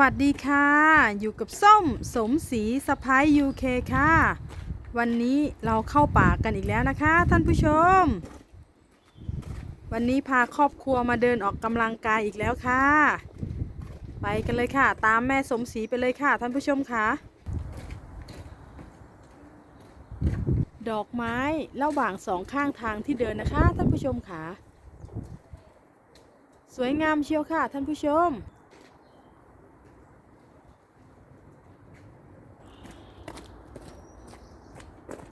วัสดีค่ะ อยู่กับส้มสมศรีสะพ้ายยูเคค่ะ วันนี้เราเข้าป่ากันอีกแล้วนะคะ ท่านผู้ชม วันนี้พาครอบครัวมาเดินออกกำลังกายอีกแล้วค่ะ ไปกันเลยค่ะ ตามแม่สมศรีไปเลยค่ะ ท่านผู้ชมค่ะ ดอกไม้ระหว่างสองข้างทางที่เดินนะคะ ท่านผู้ชมค่ะ สวยงามเชียวค่ะ ท่านผู้ชม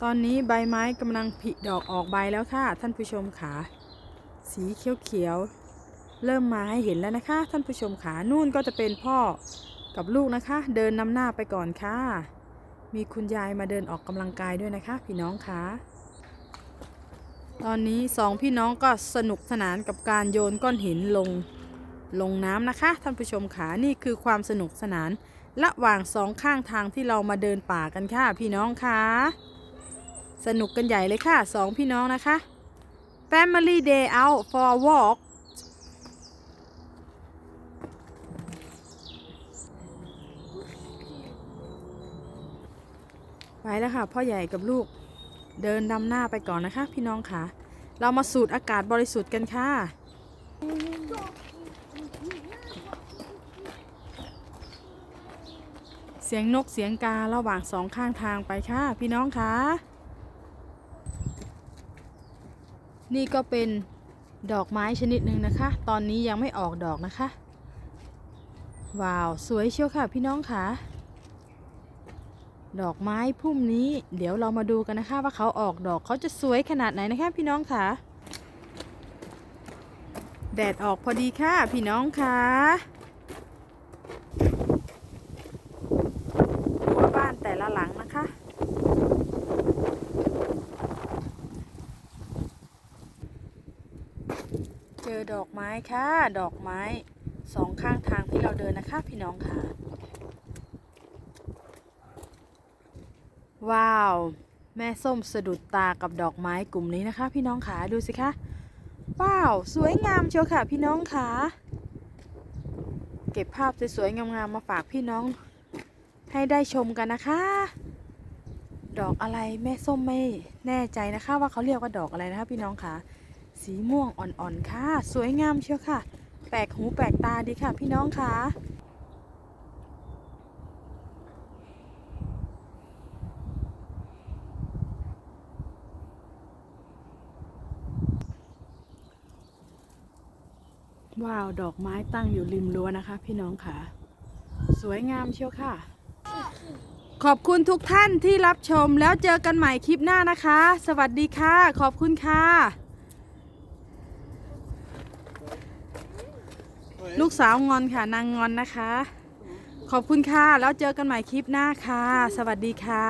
ตอนนี้ใบไม้กำลังผลิดอกออกใบแล้วค่ะ ท่านผู้ชมค่ะสีเขียวๆเริ่มมาให้เห็นแล้วนะคะ ท่านผู้ชมค่ะนู่นก็จะเป็นพ่อกับลูกนะคะ เดินนำหน้าไปก่อนค่ะ มีคุณยายมาเดินออกกำลังกายด้วยนะคะ พี่น้องค่ะตอนนี้สองพี่น้องก็สนุกสนานกับการโยนก้อนหินลงลงน้ำนะคะ ท่านผู้ชมค่ะนี่คือความสนุกสนาน ระหว่างสองข้างทางที่เรามาเดินป่ากันค่ะ พี่น้องค่ะ สนุกกันใหญ่เลยค่ะสองพี่น้องนะคะ Family Day out for walk ไปแล้วค่ะ พ่อใหญ่กับลูกเดินนำหน้าไปก่อนนะคะ พี่น้องค่ะ เรามาสูดอากาศบริสุทธิ์กันค่ะเสียงนกเสียงการะหว่างสองข้างทางไปค่ะ พี่น้องค่ะ นี่ก็เป็นดอกไม้ชนิดหนึ่งนะคะ ตอนนี้ยังไม่ออกดอกนะคะ ว้าว สวยเชียวค่ะพี่น้องค่ะ ดอกไม้พุ่มนี้ เดี๋ยวเรามาดูกันนะคะ ว่าเขาออกดอกเขาจะสวยขนาดไหนนะคะพี่น้องค่ะ แดดออกพอดีค่ะพี่น้องค่ะรั้วบ้านแต่ละหลังนะคะ เจอดอกไม้ค่ะ ดอกไม้สองข้างทางที่เราเดินนะคะ พี่น้องค่ะ ว้าว แม่ส้มสะดุดตากับดอกไม้กลุ่มนี้นะคะ พี่น้องค่ะดูสิคะว้าว สวยงามเชียวค่ะ พี่น้องค่ะ เก็บภาพสวยๆงามๆมาฝากพี่น้อง ให้ได้ชมกันนะคะ ดอกอะไรแม่ส้มไม่แน่ใจนะคะ ว่าเขาเรียกว่าดอกอะไรนะคะ พี่น้องค่ะ สีม่วงอ่อนๆค่ะ สวยงามเชียวค่ะ แปลกหูแปลกตาดีค่ะพี่น้องค่ะว้าว ดอกไม้ตั้งอยู่ริมรั้วนะคะ พี่น้องค่ะ สวยงามเชียวค่ะ ขอบคุณทุกท่านที่รับชมแล้วเจอกันใหม่คลิปหน้านะคะ สวัสดีค่ะ ขอบคุณค่ะ ลูกสาวงอนค่ะนางงอนนะคะ ขอบคุณค่ะ แล้วเจอกันใหม่คลิปหน้าค่ะ สวัสดีค่ะ